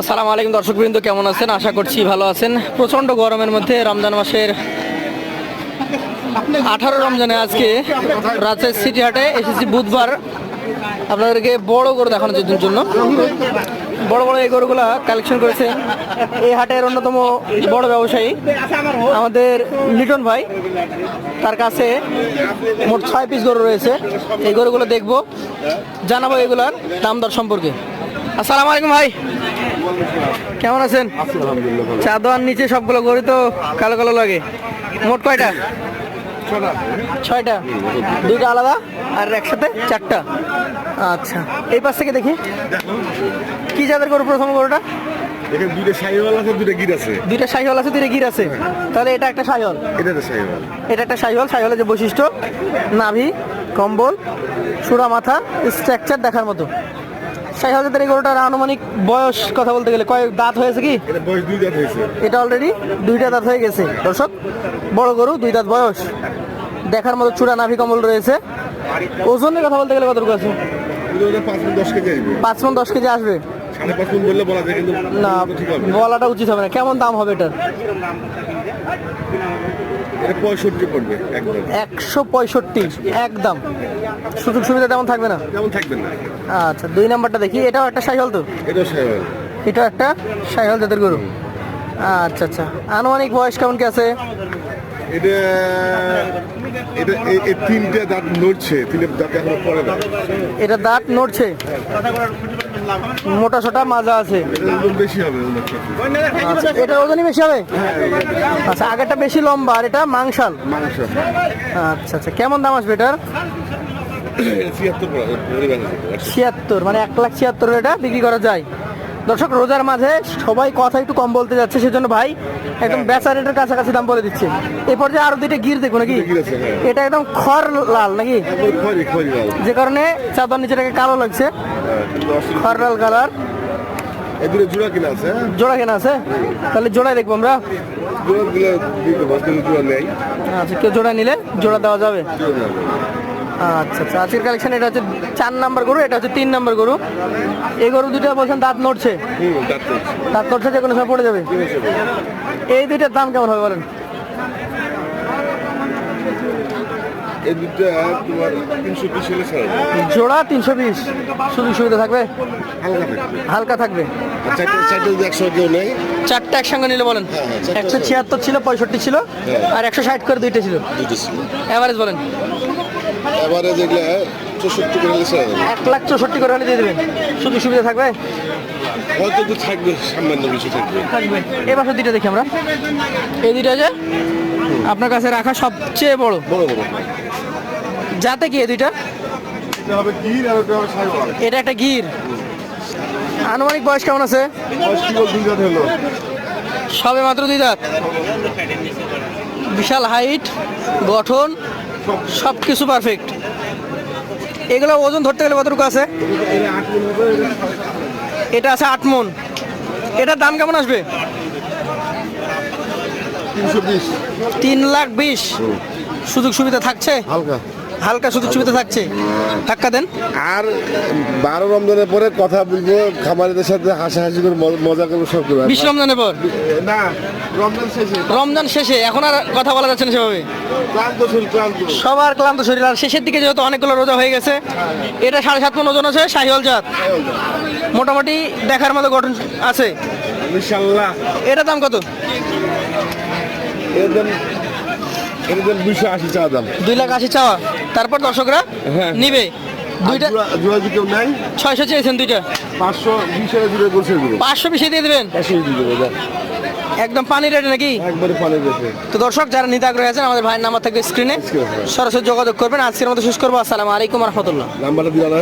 আসসালামু আলাইকুম দর্শকবৃন্দ, কেমন আছেন? আশা করছি ভালো আছেন। প্রচণ্ড গরমের মধ্যে রমজান মাসের আঠারো রমজানে আজকে রাজশাহী সিটি হাটে এসেছি বুধবার। আপনাদেরকে বড় গরু দেখানোর জন্য। বড় বড় এই গরুগুলা কালেকশন করেছে এই হাটের অন্যতম বড় ব্যবসায়ী আমাদের লিটন ভাই। তার কাছে মোট ছয় পিস গরু রয়েছে। এই গরুগুলো দেখব। জানাব এগুলার দাম দর সম্পর্কে। আসসালামু আলাইকুম ভাই। কেমন আছেন? চাদর নিচে সবগুলো গরু তো কালো কালো লাগে। মোট কয়টা? ছয়টা। দুইটা। আলাদা আর একসাথে চারটা। আচ্ছা এই পাশ থেকে দেখি। কি জাতের গরু প্রথম গরুটা? এখানে দুইটা শাহিওয়াল আছে দুইটা গির আছে। দুইটা শাহিওয়াল আছে দুইটা গির আছে। তাহলে এটা একটা শাহিওয়াল? এটা তো শাহিওয়াল। এটা একটা শাহিওয়াল। শাহিওয়ালের যে বৈশিষ্ট্য নাভি কম্বল সুরা মাথা স্ট্রাকচার দেখার মতো। শাহিওয়াল জাতের এই গরুটার আনুমানিক বয়স কথা বলতে গেলে কয়েক দাঁত হয়েছে কি? এটা অলরেডি দুইটা দাঁত হয়ে গেছে। দর্শক বড় গরু দুই দাঁত বয়স। দেখার মতো চূড়া নাভি কম্বল রয়েছে। ওজনের কথা বলতে গেলে কতটুকু আছে? পাঁচ মিনিট দশ কেজি আসবে। মন দশ কেজি আসবে? না বলাটা উচিত হবে না। কেমন দাম হবে এটার? এটা পঁয়ষট্টি পড়বে একদম। একশো পঁয়ষট্টি একদম। সুযোগ সুবিধা তেমন থাকবে না? তেমন থাকবে না। আচ্ছা দুই নাম্বারটা দেখি। এটাও একটা তো? এটা একটা জাতের গরু? আচ্ছা আচ্ছা। আনুমানিক বয়স কেমন কি আছে? এটা এটা এই- এই তিনটে দাঁত নড়ছে তিনটে দাঁত এখনও পড়ে না। এটা দাঁত নড়ছে? মোটা সোটা মাজা আছে। এটা বেশি হবে। আচ্ছা এটা ওজনই বেশি হবে? আচ্ছা আগেরটা বেশি লম্বা আর এটা মাংসাল? মাংস আচ্ছা আচ্ছা কেমন দাম আসবে এটার? ছিয়াত্তর মানে এক লাখ ছিয়াত্তর এটা বিক্রি করা যায়। দর্শক রোজার মাঝে সবাই কথা একটু কম বলতে যাচ্ছে সেজন্য ভাই একদম বেচা রেটের কাছাকাছি দাম বলে দিচ্ছে। এই পর্যায়ে আরও দুইটা গির দেখো নাকি? হ্যাঁ। এটা একদম খড় লাল নাকি? যে কারণে চাদর নিচেটাকে কালো লাগছে। হ্যাঁ, খড় লাল কালার। এগুলো জোড়া কিনা আছে হ্যাঁ? জোড়া কেনা আছে? তাহলে জোড়াই দেখব আমরা। জোড়া গুলো দিতে পারবে জোড়া নেই। আচ্ছা কেউ জোড়া নিলে জোড়া দেওয়া যাবে। আচ্ছা আচ্ছা। আজকের কালেকশন এটা হচ্ছে চার নাম্বার গরু এটা হচ্ছে তিন নাম্বার গরু। এই গরু দুটো বলছেন দাঁত নড়ছে? দাঁত নড়ছে। যে কোনো সময় পড়ে যাবে? এই দুইটার দাম কেমন হবে বলেন। জোড়া তিনশো বিশ। সুযোগ সুবিধা থাকবে? হালকা থাকবে। চারটে একসঙ্গে নিলে বলেন। হ্যাঁ, হ্যাঁ, একশো ছিয়াত্তর ছিল পঁয়ষট্টি ছিল হ্যাঁ। আর একশো ষাট করে দুইটা ছিল। অ্যাভারেজ বলেন। এবারে যেগুলো চৌষট্টি করে হলে ছাড়া এক লাখ চৌষট্টি করে হলে দিয়ে দেবেন। সুযোগ সুবিধা থাকবে? হয়তো তো থাকবে সামান্য বেশি থাকবে। থাকবে। এবার দুইটা দেখি আমরা। এই দুইটা যে আপনার কাছে রাখা সবচেয়ে বড়। বড় বড়। যাতে কি এই দুইটা? এটা একটা গির। আনুমানিক বয়স কেমন আছে? সবে মাত্র দুই দাঁত। বিশাল হাইট গঠন সব কিছু পারফেক্ট এগুলো ওজন ধরতে গেলে কতটুকু আছে? এটা আছে আট মন। এটার দাম কেমন আসবে? তিন লাখ বিশ। সুযোগ সুবিধা থাকছে? হালকা। হালকা সুযোগ সুবিধা থাকছে। ধাক্কা দেন। আর বারো রমজানের পরে কথা বলব খামারিদের সাথে হাসাহাসি করে মজা করব সব করব বিশ রমজানের পর? না রমজান শেষে। রমজান শেষে এখন আর কথা বলা যাচ্ছে না সেভাবে। ক্লান্ত শরীর ক্লান্ত। সবার ক্লান্ত শরীর আর শেষের দিকে যেহেতু অনেকগুলো রোজা হয়ে গেছে এটা সাড়ে সাত মন ওজন আছে শাহিওয়াল জাত। মোটামুটি দেখার মতো গঠন আছে। ইনশাল্লাহ। এটা দাম কত? এর দাম এর দুইশো আশি চা দাম। দুই লাখ আশি চাওয়া। তারপর দর্শকরা হ্যাঁ। নিবে। দুইটা জোড়া জোড়া যদি কেউ নেয় ছয়শো চেয়েছেন দুইটা। পাঁচশো বিশ জুড়ে করছে পাঁচশো বেশি দিয়ে দেবেন? পাঁচশো দিয়ে দেবে একদম পানি রেটে নাকি? একবারে পানি তো দর্শক যারা নিতে আগ্রহী আছেন আমাদের ভাইয়ের নাম্বার থাকবে স্ক্রিনে সরাসরি যোগাযোগ করবেন। আজকের মতো শেষ করব। আসসালামু আলাইকুম রহমতুল্লাহ। নাম্বারটা না